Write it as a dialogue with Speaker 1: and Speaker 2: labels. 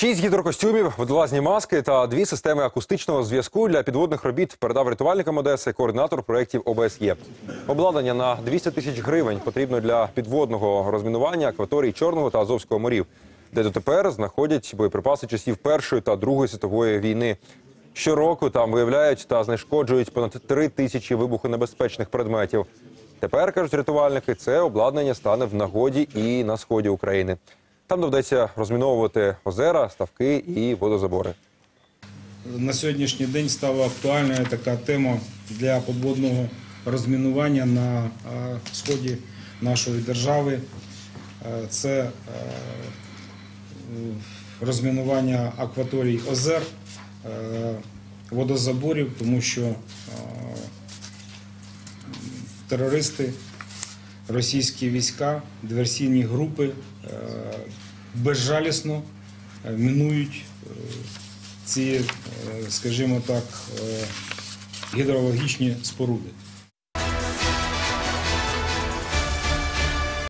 Speaker 1: Шість гідрокостюмів, водолазні маски та дві системи акустичного зв'язку для підводних робіт передав рятувальникам Одеси координатор проєктів ОБСЄ. Обладнання на 200 тисяч гривень потрібно для підводного розмінування акваторій Чорного та Азовського морів, де дотепер знаходять боєприпаси часів Першої та Другої світової війни. Щороку там виявляють та знешкоджують понад три тисячі вибухонебезпечних предметів. Тепер кажуть рятувальники, це обладнання стане в нагоді і на сході України. Там доведеться розміновувати озера, ставки і водозабори.
Speaker 2: На сьогоднішній день стала актуальною така тема для подводного розмінування на е, сході нашої держави. Е, Це е, розмінування акваторій озер, водозаборів, тому що терористи, російські війська, диверсійні групи е, безжалісно е, мінують е, ці, скажімо так, гідрологічні споруди.